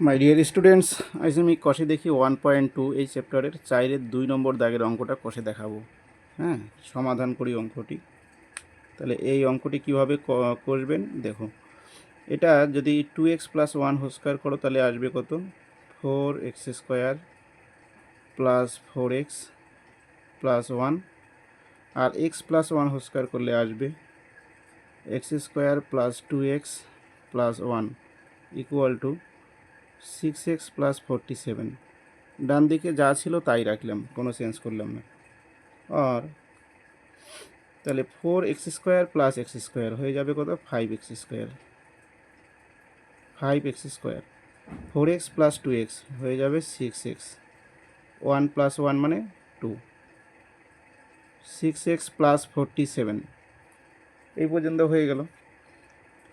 My dear students আজ আমি কষে দেখি ওয়ান পয়েন্ট টু এই চ্যাপ্টারের চাইরের দুই নম্বর দাগের অঙ্কটা কষে দেখাবো। হ্যাঁ সমাধান করি অঙ্কটি। তাহলে এই অঙ্কটি কীভাবে করবেন দেখো, এটা যদি two x plus one whole square করো, তাহলে আসবে কত? Four x square plus four x plus one আর x plus one whole square করলে আসবে x square plus two x plus one equal to six x plus forty seven ডান দিকে যা ছিল তাই রাখলাম, কোনো চেঞ্জ করলাম না। আর তাহলে four x square plus x square হয়ে যাবে কত? Five x square five x square four x plus two x হয়ে যাবে six x one plus one মানে two six x plus forty seven এই পর্যন্ত হয়ে গেল।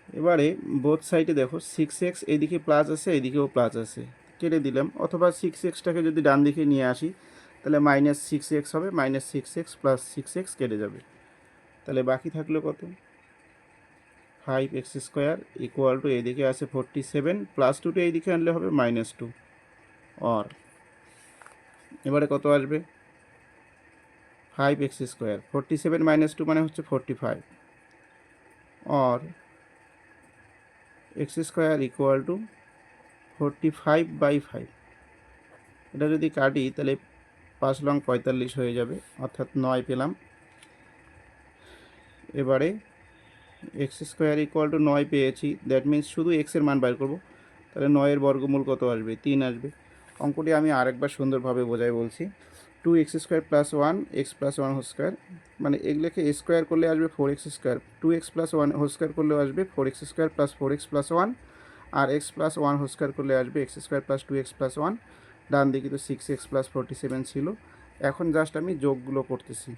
এবারে বোথ সাইডে দেখো সিক্স এক্স এদিকে প্লাস আছে, এদিকেও প্লাস আছে। কেটে দিলাম, অথবা সিক্স এক্সটাকে যদি ডান দিকে নিয়ে আসি, তাহলে মাইনাস সিক্স এক্স হবে minus six x plus six x কেটে যাবে। তাহলে বাকি থাকল কত? Five x square equal to এইদিকে আছে ফোরটি সেভেন প্লাস টুটা এইদিকে আনলে হবে মাইনাস টু অর এবারে কত আসবে? Five x square forty seven minus two মানে হচ্ছে forty five or x square equal to forty five by five. এটা যদি কাটি, তাহলে পাঁচ লং পঁয়তাল্লিশ হয়ে যাবে, অর্থাৎ নয় পেলাম। এবারে এক্স স্কোয়ার ইকুয়াল টু নয় পেয়েছি, দ্যাট মিন্স শুধু এক্সের মান বার করব, তাহলে নয়ের বর্গমূল কত আসবে? তিন আসবে। অঙ্কটি আমি আরেকবার সুন্দরভাবে বোঝাই বলছি। Two x square plus one x plus one whole square মানে এগুলোকে স্কোয়ার করলে আসবে four x square two x plus one whole square করলেও আসবে four x square plus four x plus one আর x plus one whole square করলে আসবে x square plus two x plus one ডান দিকে তো six x plus forty seven ছিল। এখন just আমি যোগগুলো করতেছি।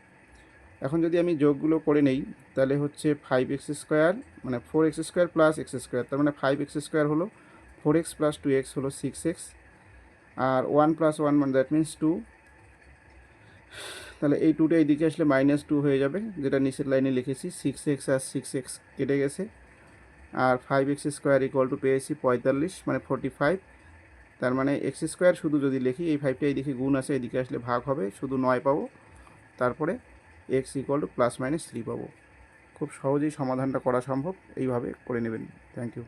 এখন যদি আমি যোগগুলো করে নেই, তাহলে হচ্ছে ফাইভ এক্স স্কোয়ার মানে four x square plus x square তার মানে ফাইভ এক্স স্কোয়ার হলো four x plus two x হলো সিক্স এক্স আর ওয়ান প্লাস ওয়ান মানে দ্যাট মিন্স টু তাহলে এই টুটা এই দিকে আসলে মাইনাস টু হয়ে যাবে, যেটা নিচের লাইনে লিখেছি সিক্স এক্স আর সিক্স এক্স কেটে গেছে। আর five x square equal to পেয়েছি পঁয়তাল্লিশ মানে ফোরটি ফাইভ তার মানে এক্স স্কোয়ার শুধু যদি লিখি, এই ফাইভটা এইদিকে গুণ আছে এদিকে আসলে ভাগ হবে, শুধু নয় পাবো। তারপরে x equal to plus minus three পাবো। খুব সহজেই সমাধানটা করা সম্ভব, এইভাবে করে নেবেন। Thank you